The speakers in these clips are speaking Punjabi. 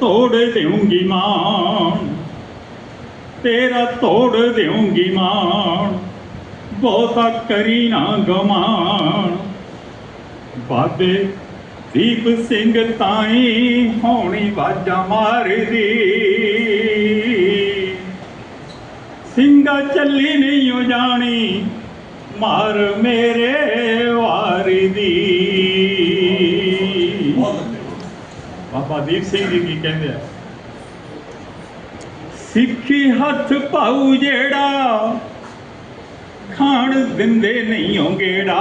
ਤੋੜ ਦੇਉਂਗੀ ਮਾਂ ਤੇਰਾ ਤੋੜ ਦੇਉਂਗੀ ਮਾਂ ਬਹੁਤਾ ਕਰੀ ਨਾ ਗਮਾਨ ਬਾਬੇ ਦੀਪ ਸਿੰਘ ਤਾਈ ਹੋਣੀ ਵਾਜਾ ਮਾਰਦੀ। ਸਿੰਘਾ ਚੱਲੀ ਨਹੀਂ ਹੋ ਜਾਣੀ, ਮਾਰ ਮੇਰੇ ਵਾਰੀ ਦੀ। ਬਾਬਾ ਦੀਪ ਸਿੰਘ ਜੀ ਕੀ ਕਹਿੰਦੇ ਆ? ਸਿੱਖੀ ਹੱਥ ਪਾਉ ਜਿਹੜਾ, ਖਾਣ ਦਿੰਦੇ ਨਹੀਂ ਓ ਗੇੜਾ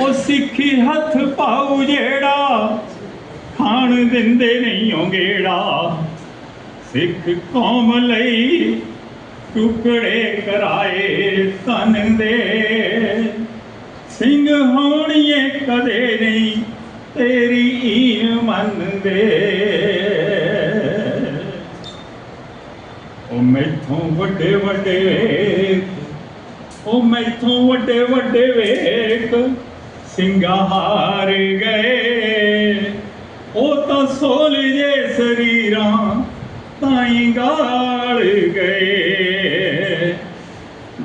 ਉਹ ਸਿੱਖੀ ਹੱਥ ਪਾਉ ਜਿਹੜਾ, ਖਾਣ ਦਿੰਦੇ ਨਹੀਂ ਓ ਗੇੜਾ ਸਿੱਖ ਕੌਮ ਲਈ ਟੁਕੜੇ ਕਰਾਏ ਤਨ ਦੇ। ਸਿੰਘ ਹੋਣੀਏ ਕਦੇ ਨਹੀਂ ਤੇਰੀ ਈਨ ਮੰਨਦੇ ਉਹ ਮੈਥੋਂ ਵੱਡੇ ਵੱਡੇ ਵੇਖ, ਉਹ ਮੈਥੋਂ ਵੱਡੇ ਵੱਡੇ ਵੇਖ ਸਿੰਗਾਰ ਗਏ। ਉਹ ਤਾਂ ਸੋਲ ਜੇ ਸਰੀਰਾਂ ਤਾਈ ਗਾਲ ਗਏ।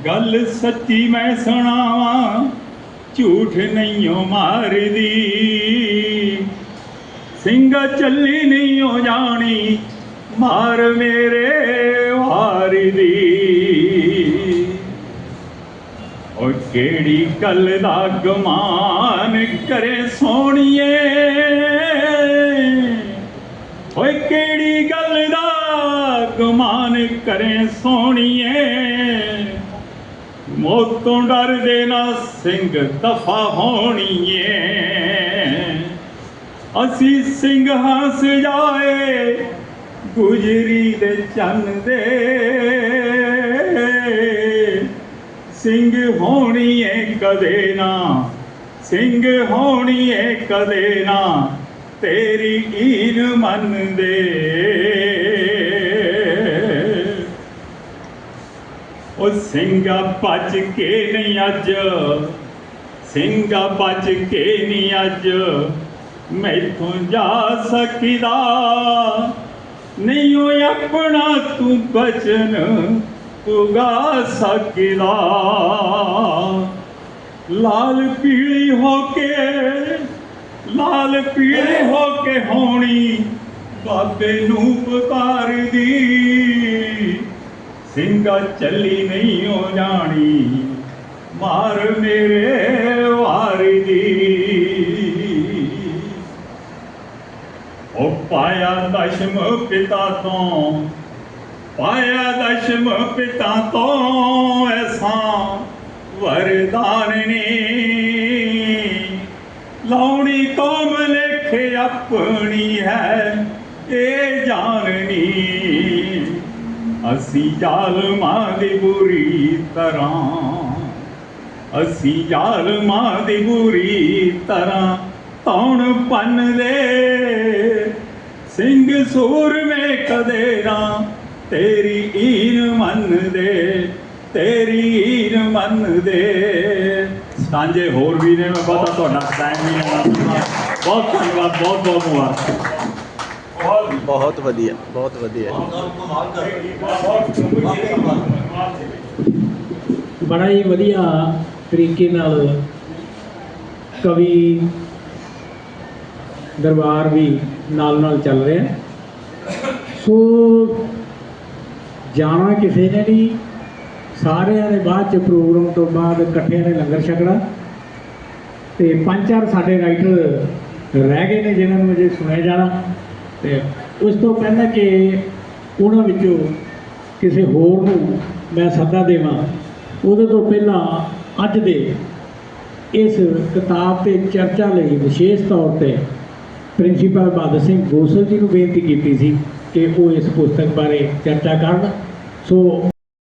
ਗੱਲ ਸੱਚੀ ਮੈਂ ਸੁਣਾਵਾਂ, ਝੂਠ ਨਹੀਂ ਓ ਮਾਰਦੀ। ਸਿੰਘ ਚੱਲੀ ਨਹੀਂ ਹੋ ਜਾਣੀ, ਮਾਰ ਮੇਰੇ ਵਾਰੀ ਦੀ। ਓ ਕਿਹੜੀ ਗੱਲ ਦਾ ਗਮਾਨ ਕਰੇ ਸੋਣੀਏ ਓਏ ਕਿਹੜੀ ਗੱਲ ਦਾ ਗੁਮਾਨ ਕਰੇ ਸੋਣੀਏ ਮੌਤ ਤੋਂ ਡਰਦੇ ਨਾ ਸਿੰਘ ਦਫਾ ਹੋਣੀਏ। ਅਸੀਂ ਸਿੰਘ ਸਿੰਘਾਂ ਸਜਾਏ ਗੁਜਰੀ ਦੇ ਚੰਨ ਦੇ। ਸਿੰਘ ਹੋਣੀਏ ਕਦੇ ਨਾ, ਸਿੰਘ ਹੋਣੀ ਹੋਣੀਏ ਕਦੇ ਨਾ, ਤੇਰੀ ਈਨ ਮੰਨਦੇ ਉਹ ਸਿੰਘਾ ਭੱਜ ਕੇ ਨਹੀਂ ਅੱਜ, ਸਿੰਘਾ ਭੱਜ ਕੇ ਨਹੀਂ ਅੱਜ। ਮੈਥੋਂ ਜਾ ਸਕਦਾ। ਨਹੀਂ ਉਹ ਆਪਣਾ ਤੂੰ ਬਚਨ ਉਗਾ ਸਕਦਾ। ਲਾਲ ਪੀਲੀ ਹੋ ਕੇ, ਲਾਲ ਪੀਲੀ ਹੋ ਕੇ ਹੋਣੀ ਬਾਬੇ ਨੂੰ ਪੁਕਾਰਦੀ। ਸਿੰਘਾ ਚੱਲੀ ਨਹੀਂ ਹੋ ਜਾਣੀ, ਮਾਰ ਮੇਰੇ ਪਾਇਆ ਦਸ਼ਮ ਪਿਤਾ ਤੋਂ, ਪਾਇਆ ਦਸ਼ਮ ਪਿਤਾ ਤੋਂ ਐਸਾ ਵਰਦਾਨ ਲਾਉਣੀ ਕੌਮ ਲੇਖੇ ਆਪਣੀ ਹੈ, ਇਹ ਜਾਣਨੀ ਅਸੀਂ ਜ਼ਾਲਮਾਂ ਦੀ ਬੁਰੀ ਤਰ੍ਹਾਂ, ਅਸੀਂ ਜ਼ਾਲਮਾਂ ਦੀ ਬੁਰੀ ਤਰ੍ਹਾਂ ਤੌਣ ਪੰਨਦੇ ਸਿੰਘ ਸੂਰਮੇ ਕਦੇ ਨਾ। ਤੇਰੀ ਈਨ ਮੰਨਦੇ ਤੇਰੀ ਈਨ ਮੰਨਦੇ ਸਾਂਝੇ ਹੋਰ ਵੀ ਨੇ ਮੈਂ ਪਤਾ ਤੁਹਾਡਾ ਟਾਈਮ ਨਹੀਂ ਹੈ ਬਹੁਤ ਧੰਨਵਾਦ ਬਹੁਤ ਬਹੁਤ ਮੁਬਾਰਕ। ਬਹੁਤ ਵਧੀਆ ਬਹੁਤ ਵਧੀਆ। ਬੜਾ ਹੀ ਵਧੀਆ ਤਰੀਕੇ ਨਾਲ ਕਵੀ ਦਰਬਾਰ ਵੀ ਨਾਲ ਨਾਲ ਚੱਲ ਰਿਹਾ। ਸੋ ਜਾਣਾ ਕਿਸੇ ਨੇ ਨਹੀਂ। ਸਾਰਿਆਂ ਦੇ ਬਾਅਦ ਚ ਪ੍ਰੋਗਰਾਮ ਤੋਂ ਬਾਅਦ ਇਕੱਠਿਆਂ ਨੇ ਲੰਗਰ ਛਕਣਾ। ਤੇ ਪੰਜ ਚਾਰ ਸਾਡੇ ਰਾਈਟਰ ਰਹਿ ਗਏ ਨੇ ਜਿਨ੍ਹਾਂ ਨੂੰ ਅਜੇ ਸੁਣਿਆ ਜਾਣਾ। ਤੇ ਉਸ ਤੋਂ ਪਹਿਲਾਂ ਕਿ ਉਹਨਾਂ ਵਿੱਚੋਂ ਕਿਸੇ ਹੋਰ ਨੂੰ ਮੈਂ ਸੱਦਾ ਦੇਵਾਂ, ਉਹਦੇ ਤੋਂ ਪਹਿਲਾਂ ਅੱਜ ਦੇ ਇਸ ਕਿਤਾਬ ਤੇ ਚਰਚਾ ਲਈ ਵਿਸ਼ੇਸ਼ ਤੌਰ ਤੇ ਪ੍ਰਿੰਸੀਪਲ ਬਹਾਦਰ ਸਿੰਘ ਗੋਸਲ ਜੀ ਨੂੰ ਬੇਨਤੀ ਕੀਤੀ ਸੀ ਕਿ ਉਹ ਇਸ ਪੁਸਤਕ ਬਾਰੇ ਚਰਚਾ ਕਰਨ। ਸੋ